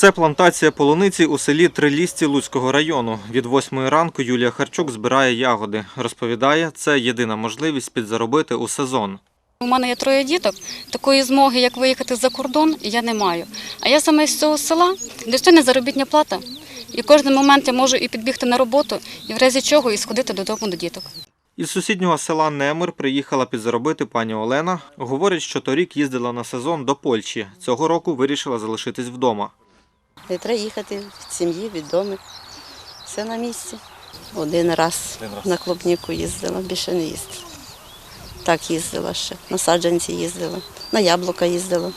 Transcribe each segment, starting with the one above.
Це плантація полуниці у селі Трилісті Луцького району. Від восьмої ранку Юлія Харчук збирає ягоди. Розповідає, це єдина можливість підзаробити у сезон. У мене є троє діток. Такої змоги, як виїхати за кордон, я не маю. А я саме з цього села, достойна заробітня плата. І кожен момент я можу і підбігти на роботу, і в разі чого і сходити додому до діток. Із сусіднього села Немир приїхала підзаробити пані Олена. Говорить, що торік їздила на сезон до Польщі. Цього року вирішила залишитись вдома. Не треба їхати від сім'ї, від дому. Все на місці. Один раз, на клубніку їздила, більше не їздила. Так їздила ще. На саджанці їздила, на яблука їздила.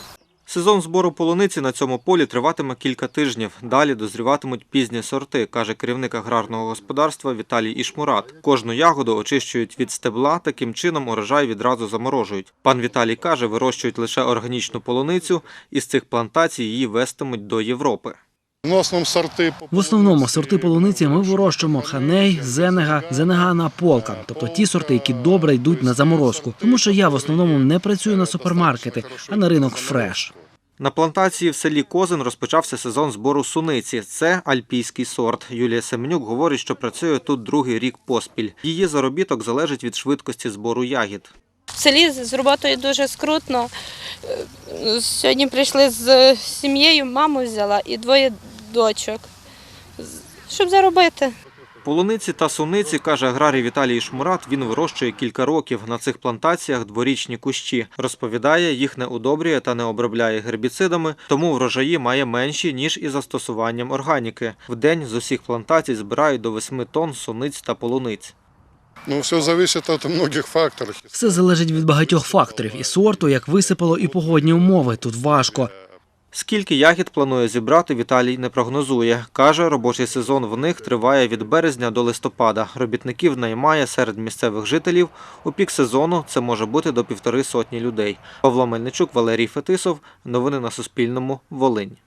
Сезон збору полуниці на цьому полі триватиме кілька тижнів. Далі дозріватимуть пізні сорти, каже керівник аграрного господарства Віталій Ішмурат. Кожну ягоду очищують від стебла, таким чином урожай відразу заморожують. Пан Віталій каже, вирощують лише органічну полуницю, і з цих плантацій її вестимуть до Європи. В основному сорти В основному сорти полуниці ми вирощуємо ханей, зенега, зенегана полка, тобто ті сорти, які добре йдуть на заморозку. Тому що я в основному не працюю на супермаркети, а на ринок фреш. На плантації в селі Козин розпочався сезон збору суниці. Це альпійський сорт. Юлія Семенюк говорить, що працює тут другий рік поспіль. Її заробіток залежить від швидкості збору ягід. В селі з роботою дуже скрутно. Е, Сьогодні прийшли з сім'єю, маму взяла і двоє дочок, щоб заробити. Полуниці та суниці, каже аграрій Віталій Шмурат, він вирощує кілька років. На цих плантаціях дворічні кущі. Розповідає, їх не удобрює та не обробляє гербіцидами, тому врожаї має менші, ніж із застосуванням органіки. В день з усіх плантацій збирають до 8 тонн суниць та полуниць. ну, все залежить від багатьох факторів. Все залежить від багатьох факторів і сорту, як висипало, і погодні умови. Тут важко. Скільки ягід планує зібрати, Віталій не прогнозує. Каже, робочий сезон в них триває від березня до листопада. Робітників наймає серед місцевих жителів. У пік сезону це може бути до півтори сотні людей. Павло Мельничук, Валерій Фетисов. Новини на Суспільному. Волинь.